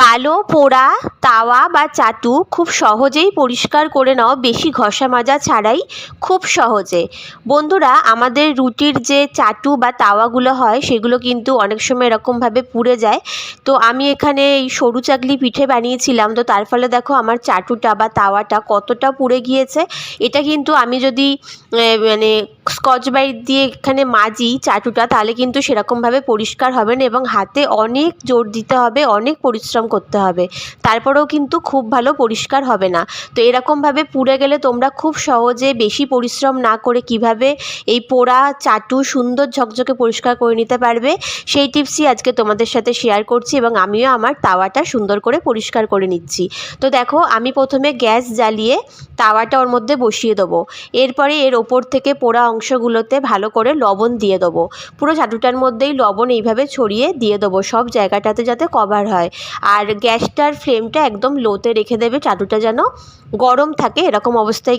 কালো, পোড়া, তাওয়া বা চাটু খুব সহজেই পরিষ্কার করে নাও। বেশি ঘষা মাজা ছাড়াই খুব সহজে। বন্ধুরা, আমাদের রুটির যে চাটু বা তাওয়াগুলো হয়, সেগুলো কিন্তু অনেক সময় এরকমভাবে পুড়ে যায়। তো আমি এখানে এই সরু চাকলি পিঠে বানিয়েছিলাম। তো তার ফলে দেখো আমার চাটুটা বা তাওয়াটা কতটা পুড়ে গিয়েছে। এটা কিন্তু আমি যদি মানে স্কচ ব্রাইট দিয়ে এখানে মাজি চাটুটা, তাহলে কিন্তু সেরকমভাবে পরিষ্কার হবে না এবং হাতে অনেক জোর দিতে হবে, অনেক পরিশ্রম করতে হবে। তারপরেও কিন্তু খুব ভালো পরিষ্কার হবে না। তো এরকমভাবে পুড়ে গেলে তোমরা খুব সহজে বেশি পরিশ্রম না করে কীভাবে এই পোড়া চাটু সুন্দর ঝকঝকে পরিষ্কার করে নিতে পারবে, সেই টিপসই আজকে তোমাদের সাথে শেয়ার করছি এবং আমিও আমার তাওয়াটা সুন্দর করে পরিষ্কার করে নিচ্ছি। তো দেখো, আমি প্রথমে গ্যাস জ্বালিয়ে তাওয়াটা ওর মধ্যে বসিয়ে দেবো। এরপরে এর ওপর থেকে পোড়া অংশগুলোতে ভালো করে লবণ দিয়ে দেবো। পুরো চাটুটার মধ্যেই লবণ এইভাবে ছড়িয়ে দিয়ে দেবো সব জায়গাটাতে যাতে কভার হয়। আর গ্যাসটার ফ্লেমটা একদম লোতে রেখে দেবে চাটুটা যেন গরম থাকে এরকম অবস্থায়